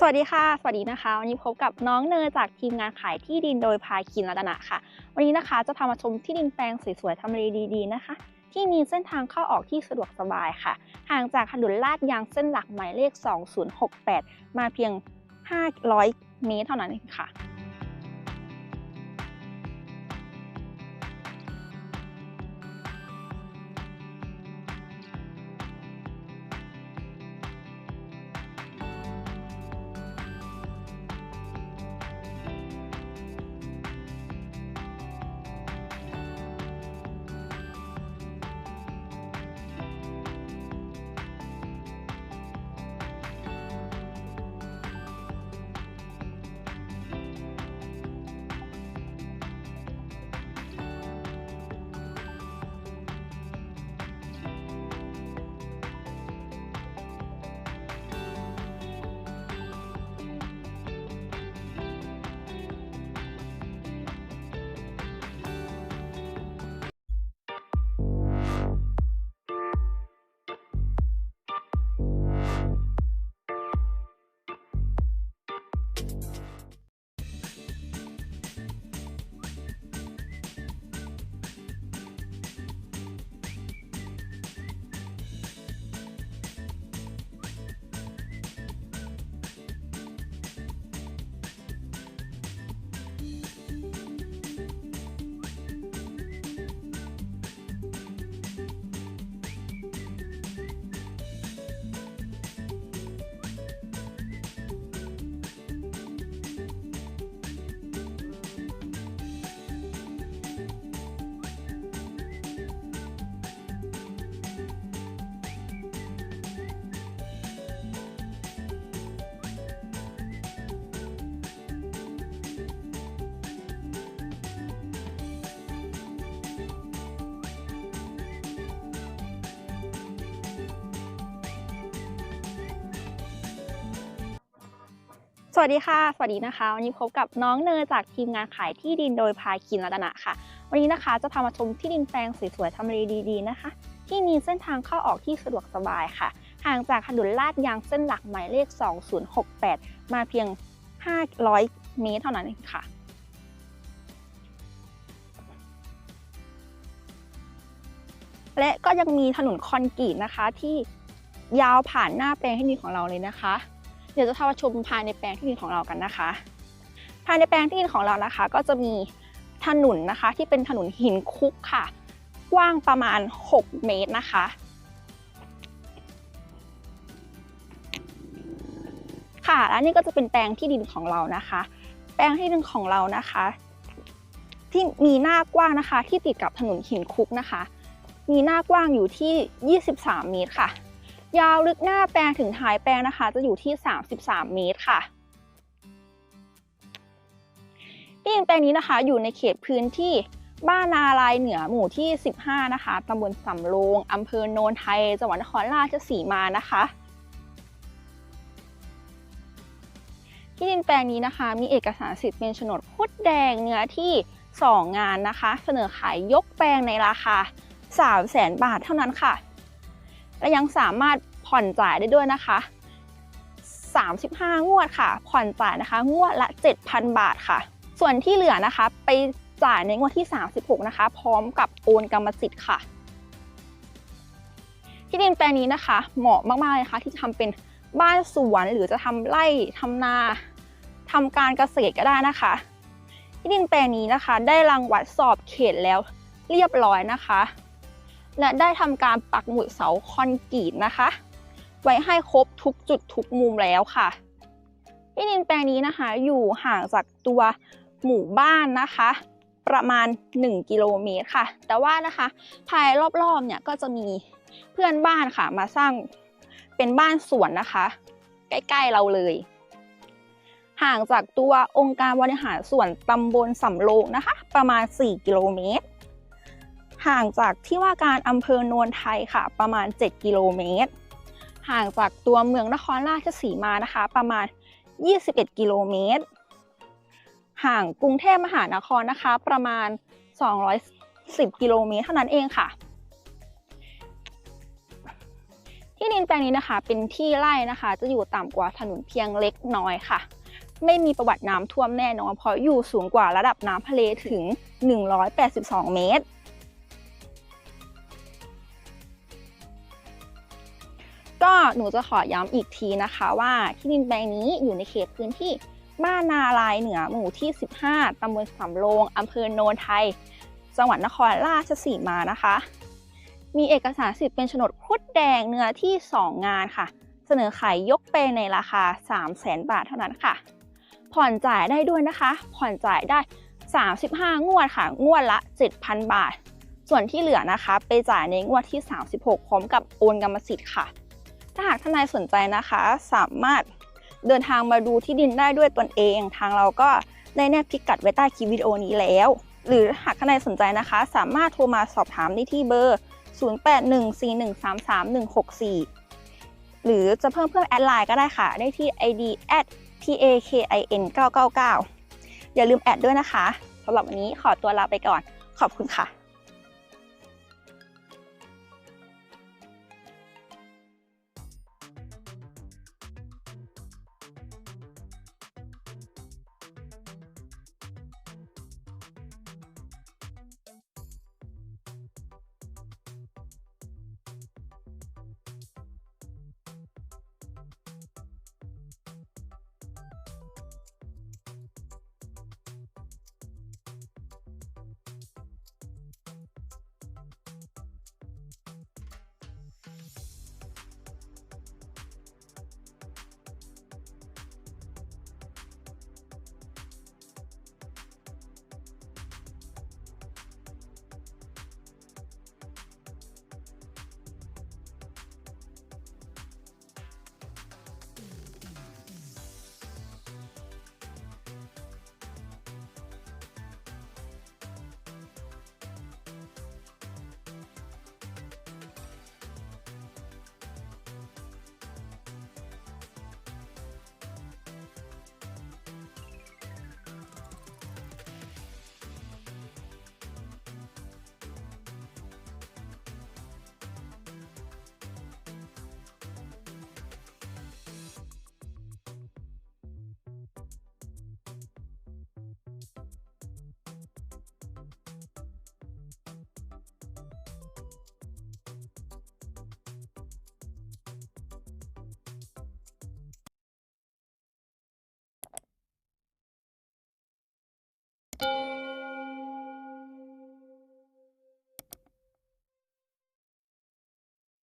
สวัสดีค่ะ สวัสดีนะคะ วันนี้พบกับน้องเนยจากทีมงานขายที่ดินโดยพาคินรัตนะค่ะ วันนี้นะคะจะพามาชมที่ดินแปลงสวยๆทำเลดีๆนะคะ ที่มีเส้นทางเข้าออกที่สะดวกสบายค่ะ ห่างจากถนนลาดยางเส้นหลักหมายเลข 2068 มาเพียง 500 เมตรเท่านั้นเองค่ะ สวัสดีค่ะ สวัสดีนะคะ วันนี้พบกับน้องเนยจากทีมงานขายที่ดินโดยพาคินรัตนะค่ะ วันนี้นะคะจะพามาชมที่ดินแปลงสวยๆทำเลดีๆนะคะ ที่มีเส้นทางเข้าออกที่สะดวกสบายค่ะ ห่างจากถนนลาดยางเส้นหลักหมายเลข 2068 มาเพียง 500 เมตรเท่านั้นเองค่ะและก็ยังมีถนนคอนกรีตนะคะที่ยาวผ่านหน้าแปลงที่ดินของเราเลยนะคะ เดี๋ยวจะพามาชมภายในแปลงที่ดินของเรากันนะคะ ภายในแปลงที่ดินของเรานะคะ ก็จะมีถนนนะคะ ที่เป็นถนนหินคุกค่ะ กว้างประมาณ 6 เมตรนะคะค่ะและนี่ก็จะเป็นแปลงที่ดินของเรานะคะ แปลงที่ดินของเรานะคะ ที่มีหน้ากว้างนะคะ ที่ติดกับถนนหินคุกนะคะ มีหน้ากว้างอยู่ที่ 23 เมตรค่ะ ยาวลึกหน้าแปลงถึงท้ายแปลงนะคะ จะอยู่ที่ 33 เมตรค่ะที่ดินแปลงนี้นะคะอยู่ในเขตพื้นที่บ้านนาลายเหนือหมู่ที่ 15 นะคะตำบลสำโรงอำเภอโนนไทย จังหวัดนครราชสีมานะคะที่ดินแปลงนี้นะคะ มีเอกสารสิทธิ์เป็นโฉนดพุดแดงเนื้อที่ 2 งานนะคะ เสนอขายยกแปลงในราคา 3 0 0แสนบาทเท่านั้นค่ะ และยังสามารถ ผ่อนจ่ายได้ด้วยนะคะ 35 งวดค่ะ ผ่อนจ่ายนะคะ งวดละ 7,000 บาทค่ะ ส่วนที่เหลือนะคะ ไปจ่ายในงวดที่ 36 นะคะ พร้อมกับโอนกรรมสิทธิ์ค่ะ ที่ดินแปลงนี้นะคะ เหมาะมาก ๆ เลยนะคะที่จะทำเป็นบ้านสวนหรือจะทำไร่ทำนาทำการเกษตรก็ได้นะคะ ที่ดินแปลงนี้นะคะ ได้รังวัดสอบเขตแล้วเรียบร้อยนะคะ และได้ทำการปักหมุดเสาคอนกรีตนะคะ ไว้ให้ครบทุกจุดทุกมุมแล้วค่ะ ที่ดินแปลงนี้นะคะ อยู่ห่างจากตัวหมู่บ้านนะคะ ประมาณ 1 กิโลเมตรค่ะ แต่ว่านะคะ ภายรอบๆเนี่ยก็จะมีเพื่อนบ้านค่ะมาสร้างเป็นบ้านสวนนะคะ ใกล้ๆเราเลย ห่างจากตัวองค์การบริหารส่วนตำบลสำโรงนะคะ ประมาณ 4 กิโลเมตร ห่างจากที่ว่าการอำเภอโนนไทยค่ะ ประมาณ 7 กิโลเมตร ห่างจากตัวเมืองนครราชสีมานะคะ ประมาณ 21 กิโลเมตร ห่างกรุงเทพมหานครนะคะ ประมาณ 210 กิโลเมตรเท่านั้นเองค่ะ ที่ดินแปลงนี้นะคะเป็นที่ไร่นะคะ จะอยู่ต่ำกว่าถนนเพียงเล็กน้อยค่ะ ไม่มีประวัติน้ำท่วมแน่นอนเพราะอยู่สูงกว่าระดับน้ำทะเลถึง 182 เมตร ก็หนูจะขอย้ำอีกทีนะคะว่าที่ดินแปลงนี้อยู่ในเขตพื้นที่บ้านนาลายเหนือหมู่ที่ 15 ตำบลสำโรงอำเภอโนนไทย จังหวัดนครราชสีมานะคะ มีเอกสารสิทธิ์เป็นโฉนดคุดแดงเนื้อที่ 2 งานค่ะ เสนอขายยกเปงในราคา 3 0 0แสนบาทเท่านั้นค่ะ ผ่อนจ่ายได้ด้วยนะคะ ผ่อนจ่ายได้ 35 งวดค่ะ งวดละ 7,000 บาท ส่วนที่เหลือนะคะ ไปจ่ายในงวดที่ 36พร้อมกับโอนกรรมสิทธิ์ค่ะ ถ้าหากท่านใดสนใจนะคะ สามารถเดินทางมาดูที่ดินได้ด้วยตนเอง ทางเราก็ได้แนบพิกัดไว้ใต้คลิปวิดีโอนี้แล้ว หรือหากท่านใดสนใจนะคะ สามารถโทรมาสอบถามได้ที่เบอร์ 0814133164 หรือจะเพิ่มเพิ่มแอดไลน์ก็ได้ค่ะ ได้ที่ id pakin 999อย่าลืมแอดด้วยนะคะสำหรับวันนี้ขอตัวลาไปก่อน ขอบคุณค่ะ